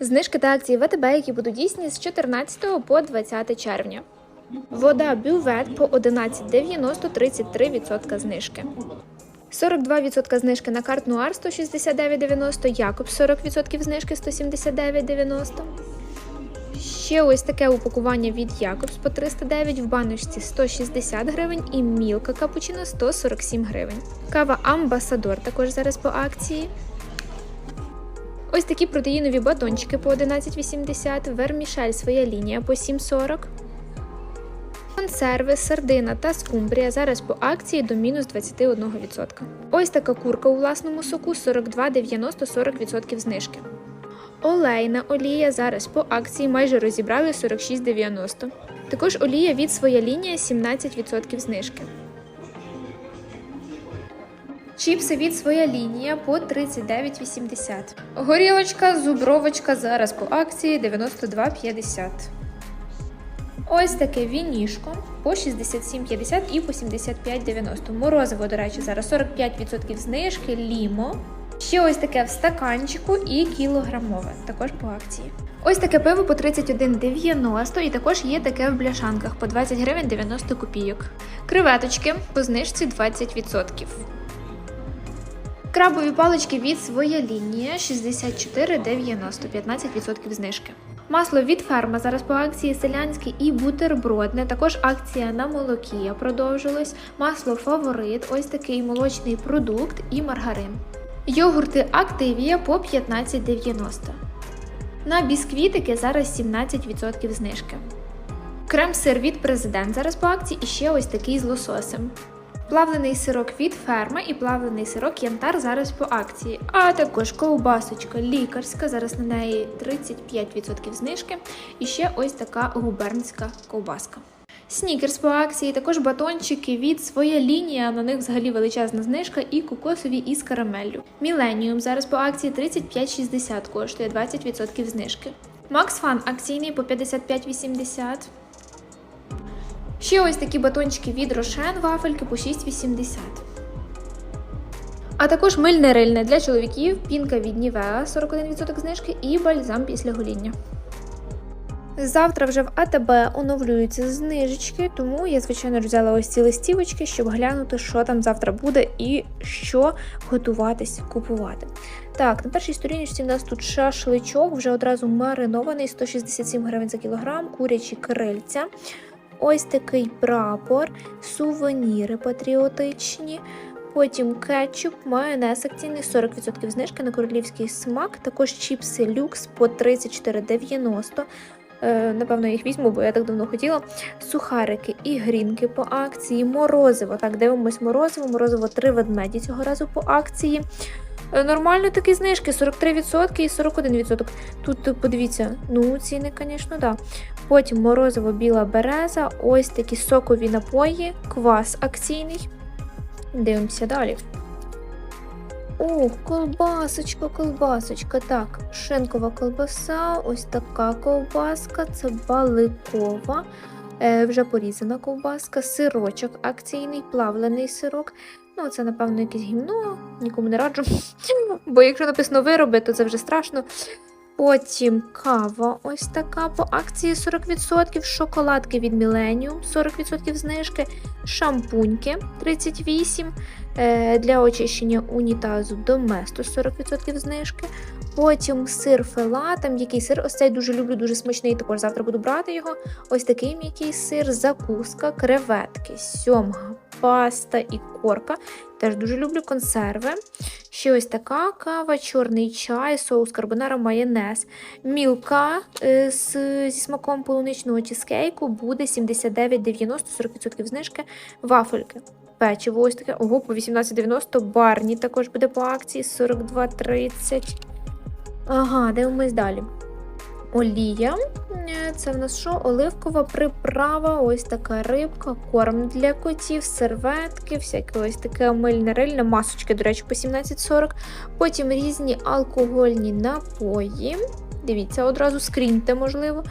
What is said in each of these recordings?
Знижки та акції ВТБ, які будуть дійсні з 14 по 20 червня. Вода бювет по 11,90 33% знижки. 42% знижки на карт Нуар 169,90, Якоб 40% знижки 179,90. Ще ось таке упакування від Якобс по 309 в баночці 160 гривень і Мілка Капучино 147 гривень. Кава Амбасадор також зараз по акції. Ось такі протеїнові батончики по 11,80, вермішель своя лінія по 7,40. Консерви, сардина та скумбрія зараз по акції до мінус 21%. Ось така курка у власному соку 42,90 40% знижки. Олейна олія зараз по акції майже розібрали 46,90. Також олія від своя лінія 17% знижки. Чіпси від своя лінія по 39,80. Горілочка, зубровочка зараз по акції 92,50. Ось таке вінішко по 67,50 і по 75,90. Морозиво, до речі, зараз 45% знижки, лімо. Ще ось таке в стаканчику і кілограмове, також по акції. Ось таке пиво по 31,90 і також є таке в бляшанках по 20 гривень 90 копійок. Креветочки по знижці 20%. Крабові палички від своя лінія 64,90, 15% знижки. Масло від ферма зараз по акції селянське і бутербродне. Також акція на молокія продовжилась. Масло фаворит, ось такий молочний продукт і маргарин. Йогурти Активія по 15,90. На бісквітики зараз 17% знижки. Крем-сир від президент зараз по акції і ще ось такий з лососем. Плавлений сирок від ферма і плавлений сирок янтар зараз по акції. А також ковбасочка лікарська, зараз на неї 35% знижки. І ще ось така губернська ковбаска. Снікерс по акції, також батончики від своя лінія, на них взагалі величезна знижка, і кокосові із карамеллю. Міленіум зараз по акції 35,60 коштує 20% знижки. Макс Фан акційний по 55,80. Ще ось такі батончики від Рошен вафельки по 6,80. А також мильне рильне для чоловіків, пінка від Нівеа 41% знижки і бальзам після гоління. Завтра вже в АТБ оновлюються знижечки, тому я, звичайно, взяла ось ці листівочки, щоб глянути, що там завтра буде і що готуватись купувати. Так, на першій сторіночці в нас тут шашличок, вже одразу маринований, 167 гривень за кілограм, курячі крильця. Ось такий прапор, сувеніри патріотичні. Потім кетчуп, майонез акційний, 40% знижки на королівський смак. Також чіпси люкс по 34,90. Е, Напевно, їх візьму, бо я так давно хотіла. Сухарики і грінки по акції. Морозиво. Так, дивимось морозиво. Морозиво 3 ведмеді цього разу по акції. Е, Нормально такі знижки, 43% і 41%. Тут подивіться, ну ціни, звісно, да. Потім морозиво біла береза, ось такі сокові напої, квас акційний. Дивимося далі. Ух, колбасочка, колбасочка. Так, шинкова колбаса, ось така ковбаска, це баликова. Е, вже порізана ковбаска, сирочок акційний, плавлений сирок. Ну, це, напевно, якесь гімно, нікому не раджу. Бо якщо написано вироби, то це вже страшно. Потім кава ось така по акції 40%, шоколадки від Millennium 40% знижки, шампуньки 38%, е, для очищення унітазу Доместо 40% знижки. Потім сир фела, там який сир, ось цей дуже люблю, дуже смачний, також завтра буду брати його. Ось такий м'який сир, закуска, креветки, сьомга, паста і корка. Теж дуже люблю консерви. Ще ось така кава, чорний чай, соус карбонара, майонез. Мілка е, з, зі смаком полуничного чизкейку буде 79,90, 40% знижки. Вафельки. Печиво ось таке. Ого, по 18,90. Барні також буде по акції 42,30. Ага, дивимось далі. Олія. Е, Це в нас що? Оливкова приправа, ось така рибка, корм для котів, серветки, всяке ось таке мильне рильне, масочки, до речі, по 17,40. Потім різні алкогольні напої. Дивіться, одразу скріньте, можливо.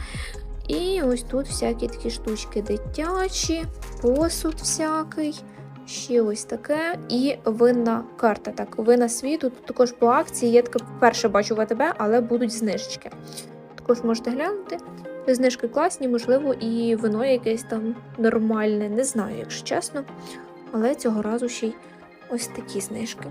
І ось тут всякі такі штучки дитячі, посуд всякий. Ще ось таке. І винна карта. Так, вина світу. Тут також по акції. Я таке вперше бачу в АТБ, але будуть знижечки. Також можете глянути. Знижки класні, можливо, і вино якесь там нормальне. Не знаю, якщо чесно. Але цього разу ще й ось такі знижки.